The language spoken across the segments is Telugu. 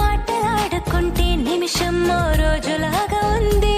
మాట్లాడుకుంటే నిమిషం రోజులాగా ఉంది.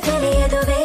che te ne dove